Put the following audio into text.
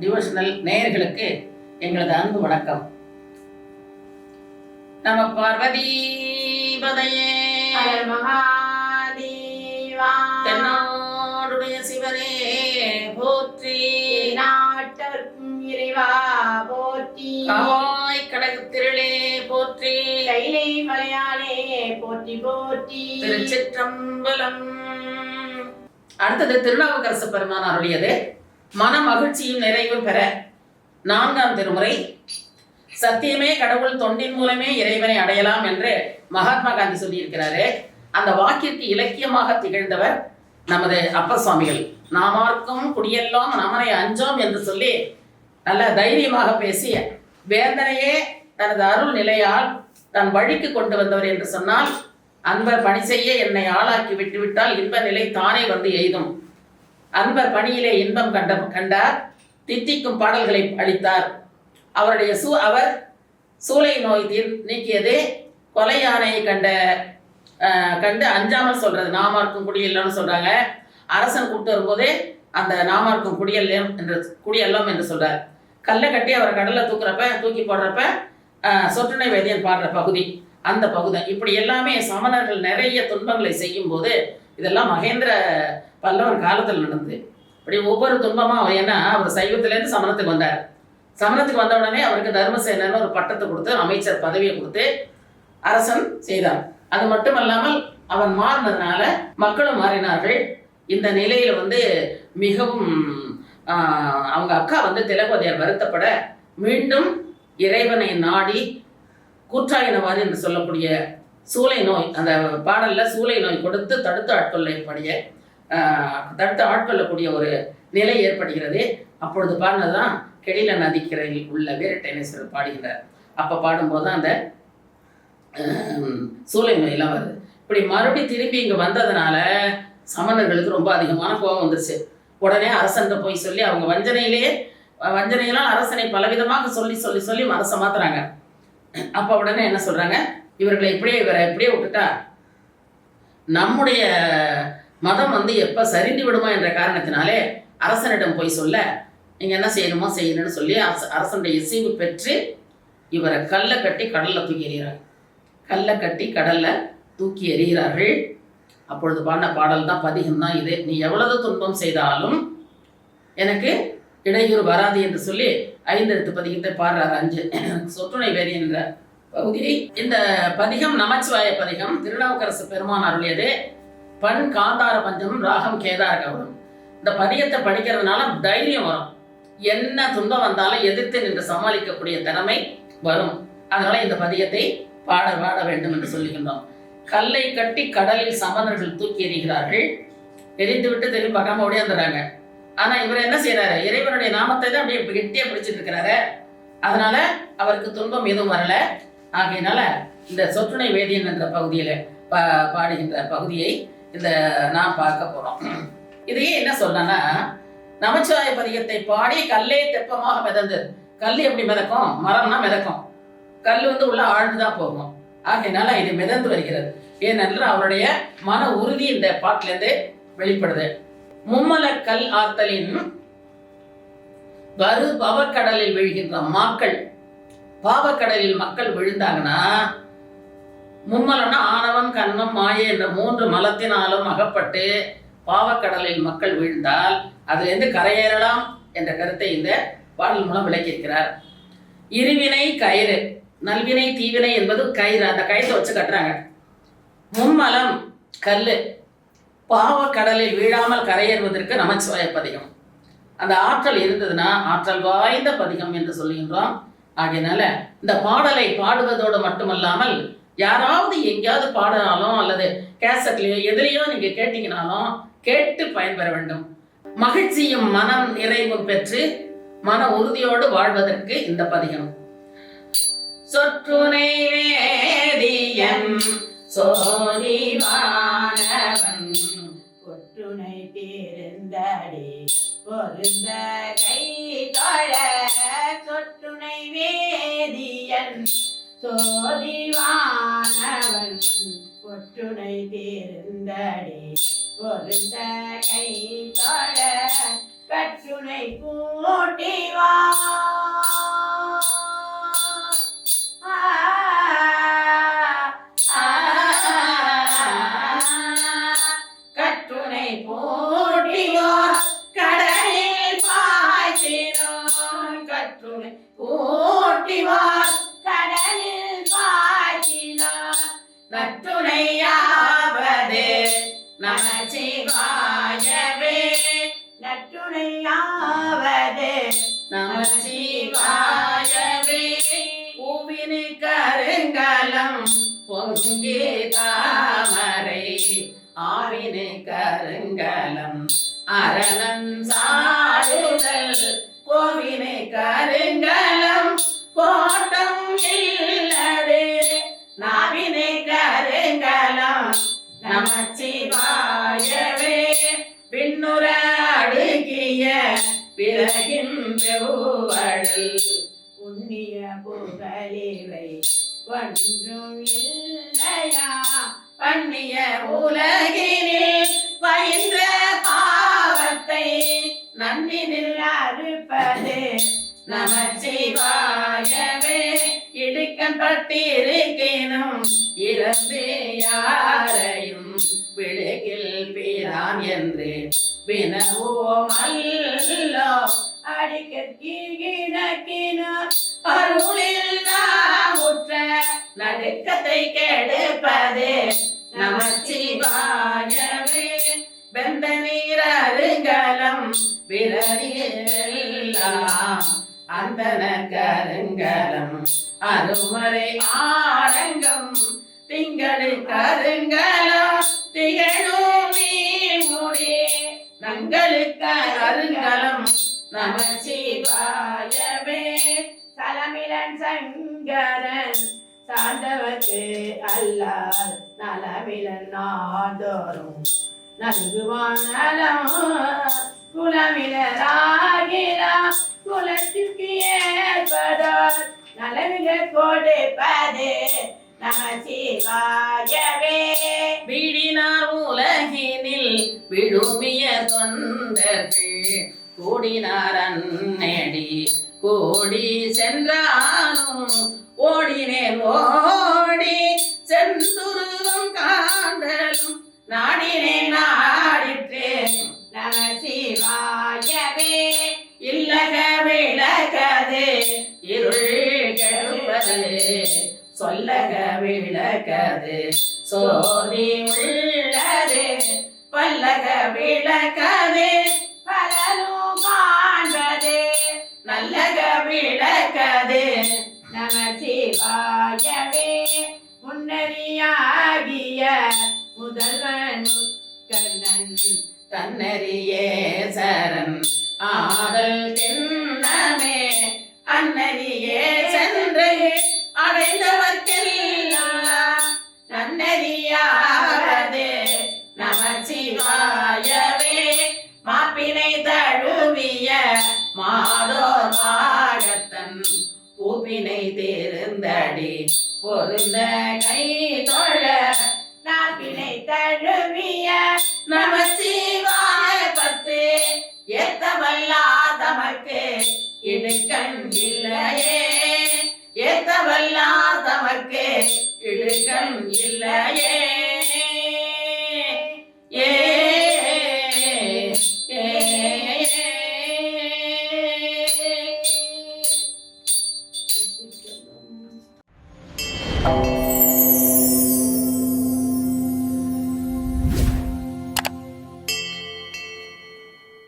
Devotional நேயர்களுக்கு எங்களது அன்பு வணக்கம். நம பார்வதி தென்னாடுடைய சிவனே போற்றி. நாட்டவர்க்கும் இறைவா போற்றி. காவாய் கடகத்திரளே போற்றி. கைலை மலையாளே போற்றி போற்றி. திருச்சிற்றம்பலம். அடுத்தது திருநாவுக்கரசு பெருமான் அருளியது மன மகிழ்ச்சியும் நிறைவும் பெற நான்காம் திருமுறை சத்தியமே கடவுள் தொண்டின் மூலமே இறைவனை அடையலாம் என்று மகாத்மா காந்தி சொல்லியிருக்கிறாரு. அந்த வாக்கிற்கு இலக்கியமாக திகழ்ந்தவர் நமது அப்பர் சுவாமிகள். நாமார்க்கும் குடியெல்லாம் நமனை அஞ்சோம் என்று சொல்லி நல்ல தைரியமாக பேசி வேந்தனையே தனது அருள் நிலையால் தன் வழிக்கு கொண்டு வந்தவர் என்று சொன்னால் அன்பர் பணி செய்ய என்னை ஆளாக்கி விட்டுவிட்டால் இன்ப நிலை தானே வந்து எய்தும். அன்பர் பணியிலே இன்பம் கண்ட கண்டார் தித்திக்கும் பாடல்களை அளித்தார். அவருடைய சூ அவர் சூளை நோய் தீர் நீக்கியது கொலை யானையை கண்ட கண்டு அஞ்சாமல் சொல்றது. நாமார்க்கும் குடியெல்லாம் சொல்றாங்க. அரசன் கூப்பிட்டு வரும்போதே அந்த நாமார்க்கும் குடியெல்லாம் என்று குடியெல்லாம் என்று சொல்றார். கல்லை கட்டி அவரை கடல்ல தூக்குறப்ப தூக்கி போடுறப்ப ஆஹ், சொற்றுணை வேதியன் பாடுற பகுதி அந்த பகுதி. இப்படி எல்லாமே சமணர்கள் நிறைய துன்பங்களை செய்யும் போது இதெல்லாம் மகேந்திர பல்லவர் காலத்தில் நடந்தது. அப்படி ஒவ்வொரு துன்பமும் அவர் ஏன்னா அவர் சைவத்திலேருந்து சமணத்துக்கு வந்தார். சமணத்துக்கு வந்த உடனே அவருக்கு தர்மசேனன்னு ஒரு பட்டத்தை கொடுத்து அமைச்சர் பதவியை கொடுத்து அரசன் செய்தார். அது மட்டுமல்லாமல் அவன் மாறினதுனால மக்களும் மாறினார்கள். இந்த நிலையில வந்து மிகவும் அவங்க அக்கா வந்து திலகவதியார் வருத்தப்பட மீண்டும் இறைவனை நாடி கூற்றாயினவாறு என்று சொல்லக்கூடிய சூளை நோய் அந்த பாடலில் சூளை நோய் கொடுத்து தடுத்து ஆட்கொள்ளக்கூடிய தடுத்து ஆட்கொள்ளக்கூடிய ஒரு நிலை ஏற்படுகிறது. அப்பொழுது பாடினதுதான் கெடில நதிக்கரையில் உள்ள வீரட்டேனேஸ்வரர் பாடுகிறார் அப்போ பாடும்போது தான் அந்த சூளை நோயெல்லாம் வருது. இப்படி மறுபடி திரும்பி இங்கே வந்ததுனால சமணர்களுக்கு ரொம்ப அதிகமான கோபம் வந்துருச்சு. உடனே அரசன்கிட்ட போய் சொல்லி அவங்க வஞ்சனையிலேயே வஞ்சனையெல்லாம் அரசனை பலவிதமாக சொல்லி சொல்லி சொல்லி மனசை மாத்துறாங்க. அப்போ உடனே என்ன சொல்கிறாங்க இவர்களை இப்படியே இவரை இப்படியே விட்டுட்டா? நம்முடைய மதம் வந்து எப்போ சரிந்து விடுமா என்ற காரணத்தினாலே அரசனிடம் போய் சொல்ல நீங்கள் என்ன செய்யணுமோ செய்யணும்னு சொல்லி அரச அரசனுடைய இசைவு பெற்று இவரை கல்லை கட்டி கடலில் தூக்கி எறிகிறார். கல்லை கட்டி கடலில் தூக்கி எறிகிறார்கள். அப்பொழுது பாடின பாடல் தான் பதிகம் தான் இது. நீ எவ்வளவு துன்பம் செய்தாலும் எனக்கு இடையூறு வராது என்று சொல்லி ஐந்தெழுத்து பதிகத்தை பாடுறார் அஞ்சு. சொற்றுணை வேறு என்ற பகுதியை இந்த பதிகம் நமச்சிவாய பதிகம் திருநாவுக்கரசு பெருமான் அருளியது. பண் காந்தார பஞ்சம் ராகம் கேதார கவனம் இந்த பதிகத்தை படிக்கிறதுனால தைரியம் வரும். என்ன துன்பம் வந்தாலும் எதிர்த்து நின்று சமாளிக்கக்கூடிய திறமை வரும். அதனால இந்த பதிகத்தை பாட பாட வேண்டும் என்று சொல்லுகின்றோம். கல்லை கட்டி கடலில் சமணர்கள் தூக்கி எறிகிறார்கள். எரிந்து விட்டு திரும்பி பார்க்காம ஓடியாந்துறாங்க ஆனா இவர் என்ன செய்யறாரு இறைவனுடைய நாமத்தை தான் அப்படியே கெட்டியா பிடிச்சிட்டு இருக்கிறாரு. அதனால அவருக்கு துன்பம் எதுவும் வரல. ஆகையினால இந்த சொற்றுணை வேதியன் என்ற பகுதியில பா பாடுகின்ற பகுதியை இந்த நாம் பார்க்க போறோம். இதையே என்ன சொல்றேன்னா நமச்சிவாய பதிகத்தை பாடி கல்லே தெப்பமாக மிதந்தது கல் எப்படி மிதக்கும்? மரம்னா மிதக்கும். கல் வந்து உள்ள ஆழ்ந்துதான் போகும். ஆகையினால இது மிதந்து வருகிறது. ஏனென்றால் அவருடைய மன உறுதி இந்த பாட்டிலிருந்து வெளிப்படுது. மும்மல கல் ஆத்தலின் வரு பவக்கடலில் விழுகின்ற மாக்கள் பாவக்கடலில் மக்கள் விழுந்தாங்கன்னா மும்மலம்னா ஆணவம் கண்மம் மாயை என்ற மூன்று மலத்தினாலும் அகப்பட்டு பாவக்கடலில் மக்கள் வீழ்ந்தால் அதிலிருந்து கரையேறலாம் என்ற கருத்தை இந்த பாடல் மூலம் விளக்கியிருக்கிறார். இருவினை கயிறு. நல்வினை தீவினை என்பது கயிறு. அந்த கயிறை வச்சு கட்டுறாங்க. மும்மலம் கல் பாவக்கடலில் வீழாமல் கரையேறுவதற்கு நமச்சிவாய பதிகம். அந்த ஆற்றல் இருந்ததுன்னா ஆற்றல் வாய்ந்த பதிகம் என்று சொல்லுகின்றோம் ஆகையினால இந்த பாடலை பாடுவதோடு மட்டுமல்லாமல் யாராவது எங்கேயாவது பாடினாலும் அல்லது கேசட்லேயோ எதிலையோ நீங்க கேட்டீங்கனாலும் கேட்டு பயன்பெற வேண்டும். மகிழ்ச்சியும் மனம் நிறைவும் பெற்று மன உறுதியோடு வாழ்வதற்கு இந்த பதிகம். சொற்றுனை வேதியன் சோதிவானவன். பொருந்த கை தொழ சொற்றுணை வேதியன். சோதிவானவன் கொற்றுணை தேர்ந்தடி. பொருந்த கை தொழ கட்டுனை கூட்டி நமச்சிவாயவே நற்றுணையாவது. நமச்சிவாயவே பூவினு கருங்கலம் பொங்கி தாமரை. ஆவினு கருங்கலம் அரணன் சாடுதல் கோவினை பிறகின் வெவ்வழல் புகழிவை ஒன்றும் இல்லையா? பண்ணிய உலகினில் பயின்ற பாவத்தை நன்னினில் அறுப்பது நமச்சிவாயவே. இடுக்கம் பட்டிருக்கேனும் இறந்தே யாரையும் விடுகில் பிரான் என்று. வினவோம் அல்லோ அடிக்க கீழக்கின அருளில் உற்ற நடுக்கத்தை கெடுப்பது நமச்சிவாயவே. வெந்த நீர் அருங்கலம் விரலியெல்லாம் அந்தன கருங்கலம் அருமறை ஆடங்கம் திங்களு கருங்கலம் திகழும் நங்களுக்கு அருங்கலம் நம நமச்சிவாயவே. சலமிலன் சங்கரன் சார்ந்தவர்க்கு அல்லார். நலமிலன் நாதோறும் நல்குவானலம் குலமிலராகிறா குலத்திற்கு ஏற்பதால் நலமிக கொடுப்பது நமசிவாயவே வீடினார் உலகினில் விழுமிய தொண்டர்கள். கூடினார் கூடி கோடி சென்றாலும் ஓடினேன் ஓடி செந்துருவம் காண்டலும் நாடினேன் நாடிற்றேன். நமசிவாயவே இல்லக விளக்கதே இருள் கெடுப்பது சொல்லக விளக்கது சோதி உள்ளது பல்லக விளக்கதே நமசிவாயவே முன்னறியாகிய முதல்வன் கண்ணன் தன்னறியே சரண். ஆதல் தென்னமே அன்னறியே சென்று அடைந்தவன் அடி. பொருந்த கை தொழ நாப்பினை தழுவிய நம சிவாய பத்து. ஏத்தவல்லா தமக்கு இடுக்கண் இல்லையே. ஏத்தவல்லா தமக்கு இடுக்கண் இல்லையே.